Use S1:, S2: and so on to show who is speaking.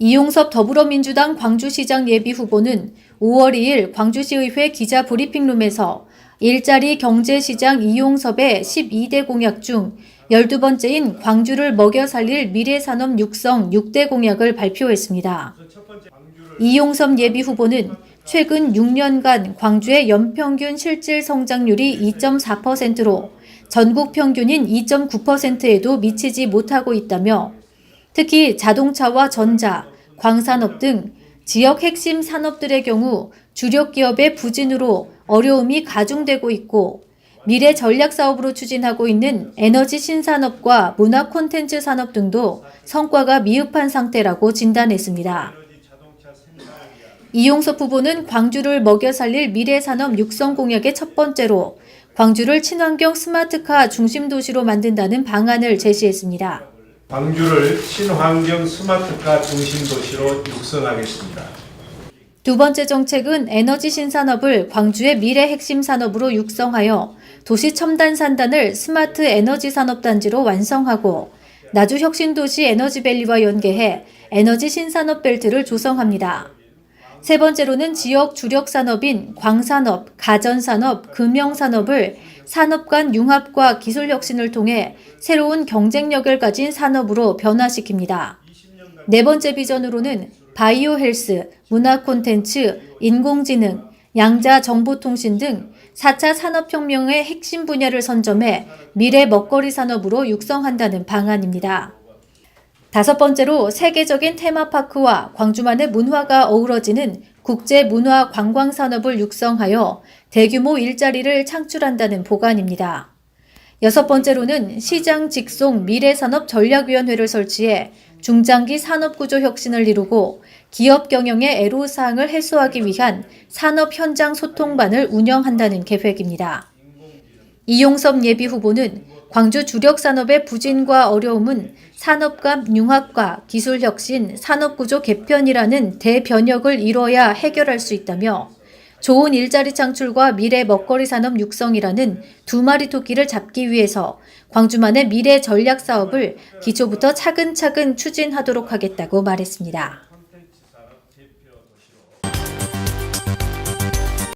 S1: 이용섭 더불어민주당 광주시장 예비 후보는 5월 2일 광주시의회 기자 브리핑룸에서 일자리 경제시장 이용섭의 12대 공약 중 12번째인 광주를 먹여 살릴 미래산업 육성 6대 공약을 발표했습니다. 이용섭 예비 후보는 최근 6년간 광주의 연평균 실질 성장률이 2.4%로 전국 평균인 2.9%에도 미치지 못하고 있다며 특히 자동차와 전자, 광산업 등 지역 핵심 산업들의 경우 주력 기업의 부진으로 어려움이 가중되고 있고 미래 전략 사업으로 추진하고 있는 에너지 신산업과 문화 콘텐츠 산업 등도 성과가 미흡한 상태라고 진단했습니다. 이용섭 후보는 광주를 먹여 살릴 미래 산업 육성 공약의 첫 번째로 광주를 친환경 스마트카 중심 도시로 만든다는 방안을 제시했습니다.
S2: 광주를 친환경 스마트카 중심 도시로 육성하겠습니다.
S1: 두 번째 정책은 에너지 신산업을 광주의 미래 핵심 산업으로 육성하여 도시 첨단 산단을 스마트 에너지 산업 단지로 완성하고 나주 혁신 도시 에너지밸리와 연계해 에너지 신산업 벨트를 조성합니다. 세 번째로는 지역 주력 산업인 광산업, 가전산업, 금융산업을 산업 간 융합과 기술 혁신을 통해 새로운 경쟁력을 가진 산업으로 변화시킵니다. 네 번째 비전으로는 바이오 헬스, 문화 콘텐츠, 인공지능, 양자 정보통신 등 4차 산업혁명의 핵심 분야를 선점해 미래 먹거리 산업으로 육성한다는 방안입니다. 다섯 번째로 세계적인 테마파크와 광주만의 문화가 어우러지는 국제 문화 관광 산업을 육성하여 대규모 일자리를 창출한다는 보관입니다. 여섯 번째로는 시장 직송 미래산업 전략위원회를 설치해 중장기 산업구조 혁신을 이루고 기업 경영의 애로사항을 해소하기 위한 산업 현장 소통반을 운영한다는 계획입니다. 이용섭 예비 후보는 광주 주력 산업의 부진과 어려움은 산업 간 융합과 기술 혁신, 산업 구조 개편이라는 대변혁을 이뤄야 해결할 수 있다며 좋은 일자리 창출과 미래 먹거리 산업 육성이라는 두 마리 토끼를 잡기 위해서 광주만의 미래 전략 사업을 기초부터 차근차근 추진하도록 하겠다고 말했습니다.